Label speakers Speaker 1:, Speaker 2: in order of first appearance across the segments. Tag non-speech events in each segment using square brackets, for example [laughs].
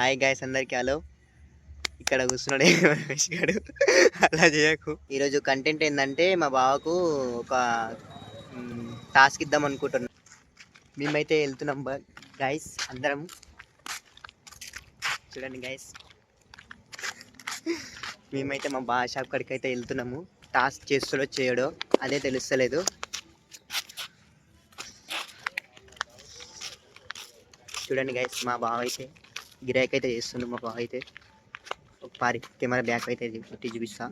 Speaker 1: Hi guys అందరికి hello ఇక్కడ కూర్చున్నాడే [laughs] గాడు అలా చేయకు. ఈరోజు కంటెంట్ ఏంటంటే మా బావకు ఒక టాస్క్ ఇద్దాం అనుకుంటున్నాం. మేమైతే వెళ్తున్నాం బా గైస్ అందరం. చూడండి గైస్ మేమైతే మా బావ షాప్ కాడికి అయితే వెళ్తున్నాము. టాస్క్ చేస్తాడో చేయడో అదే తెలుస్తలేదు. చూడండి గైస్ మా బావ అయితే. గిరాక్ అయితే చేస్తుండు మా బావ అయితే. ఒక పారి కెమెరా బ్యాక్ అయితే పెట్టి చూపిస్తా.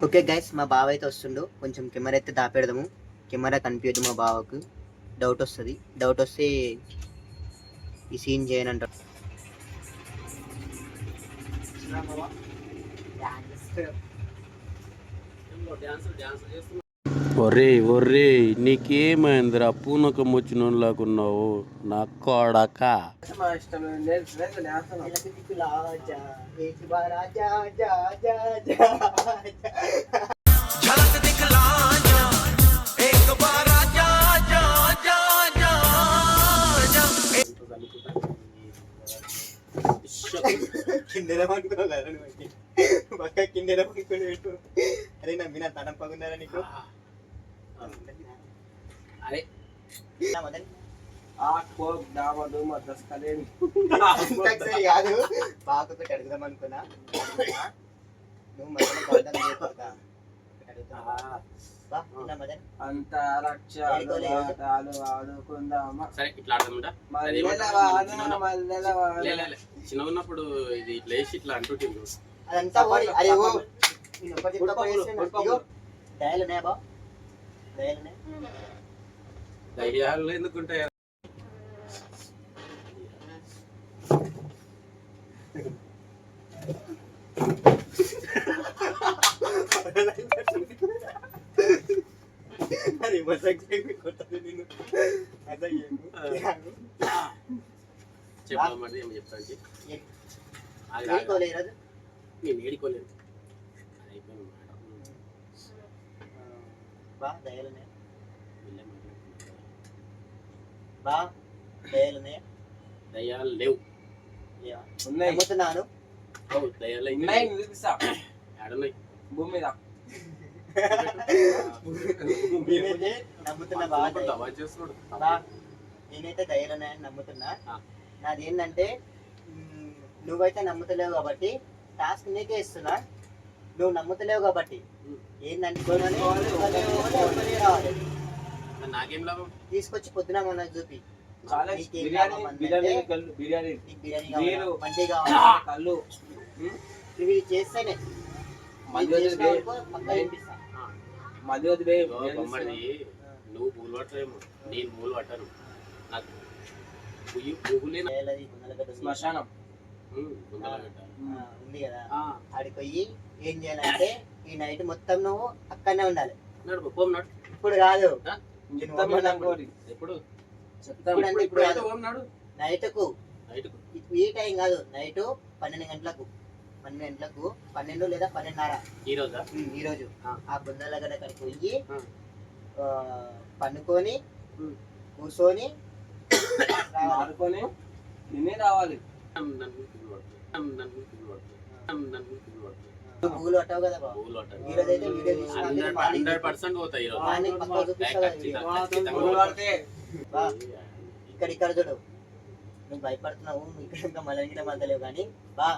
Speaker 1: ఓకే గైస్ మా బావ అయితే వస్తుండు. కొంచెం కెమెరా అయితే దాపెడదాము. కెమెరా కనిపించదు మా బావకు. డౌట్ వస్తుంది. డౌట్ వస్తే ఈ సీన్ చేయనంటారు
Speaker 2: ఒరే ఒరే నీకేమైందిరా? పూనకం వచ్చిన లాగున్నావు నా కొడక. [laughs]
Speaker 1: కిందెలా పడుకున్నావు? పక్క కిందెలా పడుకుని పెట్టు అరే నమ్మిన తనం పగున్నారా నీకు?
Speaker 3: దస్కలేని
Speaker 1: కాదు బాగా అడుగుదాం అనుకున్నా నువ్వు మధ్యలో చేయకూడదా.
Speaker 3: అంత ఆడుకుందామా
Speaker 2: సరే ఇట్లా చిన్న ఉన్నప్పుడు ఇది ఇట్లా వేసి ఇట్లా అంటుంటుంది
Speaker 1: అదంతా ఓ డయల్ ఉన్నాయా డయల్ ఉన్నాయా
Speaker 2: దయ్యాలు ఎందుకుంటాయి?
Speaker 1: అరే మజాక్ కొట్టదు చేయకు.
Speaker 2: చెప్పడం మరి ఏమో చెప్తాను? నేను ఏడుకోలేదు అయిపోయింది మాట.
Speaker 1: బా ఉన్నాయా
Speaker 2: దయ్యాలు లేవు.
Speaker 1: నమ్ముతున్నాను
Speaker 2: అవు దయ్యాలు అయితే
Speaker 3: ఉన్నాయి నీకు చూపిస్తా
Speaker 2: ఆడున్నాయి
Speaker 3: భూమి మీద.
Speaker 1: నేనైతే నమ్ముతున్నా బాగా ధైర్యం ఉన్నాయని నమ్ముతున్నా. నాది ఏంటంటే నువ్వైతే నమ్ముతలేవు కాబట్టి టాస్క్ నీకే ఇస్తున్నా. నువ్వు నమ్ముతలేవు కాబట్టి
Speaker 2: ఉమ్. నాకేం లాభం
Speaker 1: తీసుకొచ్చి పొద్దున మనకు చూపి.
Speaker 3: కళ్ళు
Speaker 1: ఇవి చేస్తేనే.
Speaker 2: బొమ్మడిది నువ్వు పూలు పట్టలేము. నేను పూలు పట్టాను. నాకు.
Speaker 3: శ్మశానం.
Speaker 1: ఉంది కదా. ఆడికి పోయి ఏం చేయాలంటే ఈ నైట్ మొత్తం నువ్వు అక్కడనే ఉండాలి. ఇప్పుడు కాదు.
Speaker 2: ఎప్పుడు
Speaker 1: నైట్కు ఈ టైం కాదు నైట్ పన్నెండు గంటలకు పన్నెండు గంటలకు పన్నెండు లేదా పన్నెండున్నర
Speaker 2: ఈ రోజా
Speaker 1: ఈ రోజు
Speaker 2: ఆ.
Speaker 1: బుందల అక్కడికి పోయి పండుకొని. కూర్చొని.
Speaker 3: ఆడుకొని తిని రావాలి
Speaker 2: నన్ను. నన్ను పట్టు. నన్ను హండ్రెడ్ పర్సెంట్ పోతాయి.
Speaker 1: ఇక్కడ ఇక్కడ చూడు. నువ్వు భయపడుతున్నావు ఇక్కడ ఇంకా మళ్ళీ మళ్ళలేవు కానీ బా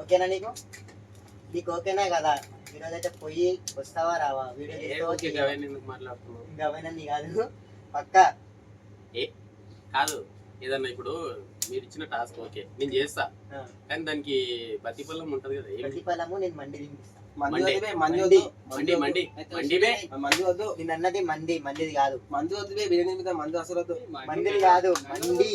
Speaker 1: ఓకేనా నీకు? నీకు ఓకేనా కదా? ఈరోజు అయితే పోయి వస్తావా రావా? వీడియో అవైనా నీ కాదు పక్కా.
Speaker 2: కాదు. ఏదన్నా ఇప్పుడు మీరు ఇచ్చిన టాస్క్ ఓకే నేను చేస్తా. కానీ దానికి ప్రతిఫలం ఉంటది కదా ఏంటి?
Speaker 1: ప్రతిఫలము నేను మండి
Speaker 3: మంది
Speaker 2: మండి.
Speaker 3: వద్దు.
Speaker 1: మండి.
Speaker 2: మండి. మండి మండి
Speaker 3: మంది
Speaker 1: నేను అన్నది మంది మందిది కాదు.
Speaker 3: మంది వద్దు బే బిర్యానీ మీద మంది అసలు వద్దు.
Speaker 1: మందిది కాదు మండి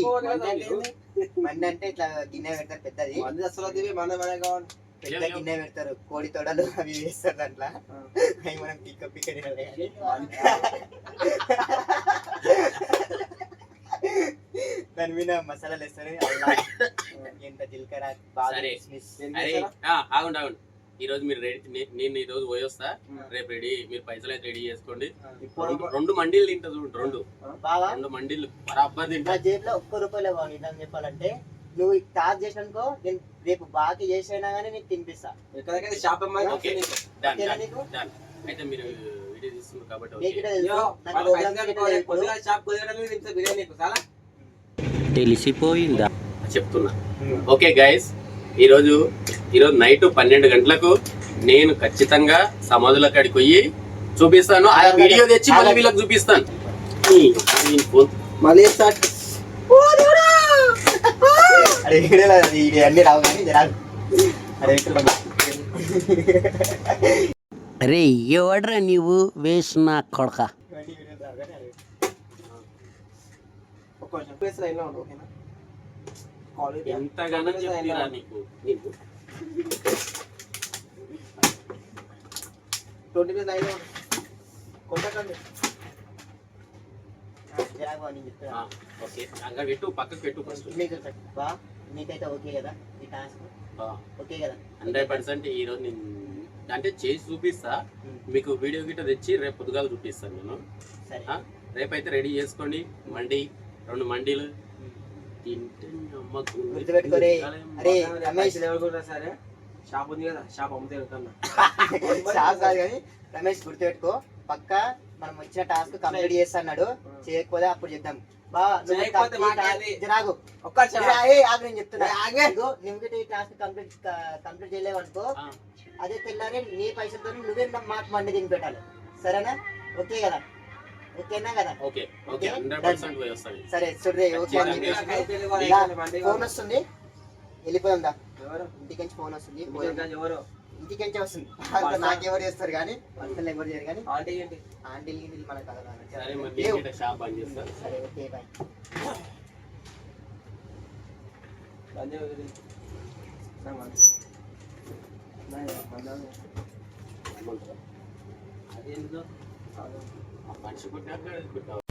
Speaker 3: మంది అంటే
Speaker 1: ఇట్లా గిన్నె పెడతారు పెద్దది.
Speaker 3: మంది అసలు వద్దు బే మన మన కావాలి.
Speaker 1: పెద్ద
Speaker 2: ఏం- ఏం?
Speaker 1: గిన్నె పెడతారు. కోడి తొడలు అవి వేస్తారు దాంట్లో. అవి మనం పిక్క పిక్క తినాలి. దాని మీద మసాలాలు వేస్తారు [laughs] ఎంత జీలకర్ర బాగా
Speaker 2: ఆగండి ఆగండి. ఈ రోజు మీరు రెడీ నే- నేను ఈ రోజు పోయి వస్తా. రేపు రెడీ మీరు పైసలు అయితే రెడీ చేసుకోండి.
Speaker 3: ఇప్పుడు
Speaker 2: రెండు- మండీలు తింటా చూడండి రెండు.
Speaker 1: బావా
Speaker 2: రెండు మండీలు బరాబర్
Speaker 1: నా
Speaker 2: తింటా
Speaker 1: జేబులో ఒక్క రూపాయలు బాగా నిజం చెప్పాలంటే నువ్వు టాస్ చేసినానుకో నేను రేపు బాకీ చేసైనా కానీ నీకు తినిపిస్తా.
Speaker 3: ఎక్కడికైతే షాప్ అమ్మాయి
Speaker 2: ఓకే అయితే మీరు వీడియో తీస్తున్నారు కాబట్టి తెలిసిపోయిందా చెప్తున్నా. ఓకే గైస్ ఈరోజు ఈరోజు నైట్ పన్నెండు గంటలకు నేను ఖచ్చితంగా సమాధుల కాడికి పోయి చూపిస్తాను. ఆ వీడియో తెచ్చి మళ్ళీ వీళ్ళకి చూపిస్తాను.
Speaker 3: మళ్ళీ స్టార్ట్
Speaker 1: రా.
Speaker 4: అరే ఎవడ్రా నీవు? వేసిన కొడక
Speaker 1: ఇవన్నీ వీడియోలు రావు కానీ అరే.
Speaker 3: ఒక్క నిమిషం ప్లేస్ లైన్లో ఉండు ఓకేనా
Speaker 2: ఎంతగానో నీకు. నీకు.
Speaker 3: ట్వంటీ ప్లేస్ లైన్లో ఉండు. కొట్టకండి.
Speaker 2: ఓకే అక్కడ పెట్టు పక్కకు పెట్టు ఫస్ట్
Speaker 1: నీకు బా నీకైతే ఓకే కదా? ఈ టాస్క్ ఓకే కదా?
Speaker 2: హండ్రెడ్ పర్సెంట్ ఈ రోజు నేను అంటే చేసి చూపిస్తా. మీకు వీడియో గిట్ట తెచ్చి రేపు పొద్దుగాల చూపిస్తాను నేను.
Speaker 1: సరే.
Speaker 2: ఆ, రేపైతే రెడీ చేసుకోండి. మండి. రెండు మండీలు.
Speaker 1: గుర్తుపెట్టుకోరే. అరే రమేష్.
Speaker 3: సరే షాప్ ఉంది కదా షాప్ అమ్ముతే [laughs]
Speaker 1: షాప్ కాదు కానీ రమేష్ గుర్తుపెట్టుకో. పక్క మనం వచ్చిన టాస్క్ కంప్లీట్ చేస్తా అన్నాడు చేయకపోతే అప్పుడు చేద్దాం. బా నువ్వు
Speaker 3: చేయకపోతే
Speaker 1: ఈ
Speaker 3: మాకు
Speaker 1: task-
Speaker 3: అది-
Speaker 1: ఇది రాగు
Speaker 3: ఒక్క
Speaker 1: ఇది రా, ఏ, ఆగు నేను చెప్తున్నా. నువ్వు ఈ టాస్క్ కంప్లీట్ కంప్లీట్ చేయలేవు అనుకో. అదే తెల్లారి నీ పైసలతో నువ్వే మాకు మండి తిని పెట్టాలి. సరేనా? ఓకే కదా? ఓకేనా కదా?
Speaker 2: Okay okay
Speaker 1: okay,
Speaker 2: hundred
Speaker 1: done.
Speaker 2: Percent పోయి వస్తాను.
Speaker 1: సరే చూడ్రే ఓకే ఫోన్ వస్తుంది? వెళ్ళిపోయిందా
Speaker 3: ఎవరు?
Speaker 1: ఫోన్ వస్తుంది.
Speaker 3: ఎవరు?
Speaker 1: వస్తుంది. నాకెవరు చేస్తారు కానీ? పర్సనల్ ఎవరు చేయరు కానీ?
Speaker 3: ఆంటీ ఏంటి?
Speaker 1: ఆంటీ గిన్నెలు మనకు కదా
Speaker 2: సరే మరి
Speaker 1: లేవు.
Speaker 2: నేను షాప్ బంద్ చేస్తాను
Speaker 1: సరే ఓకే బాయ్.
Speaker 3: లంజ వదిలి. నా మంది. నా మందాలు.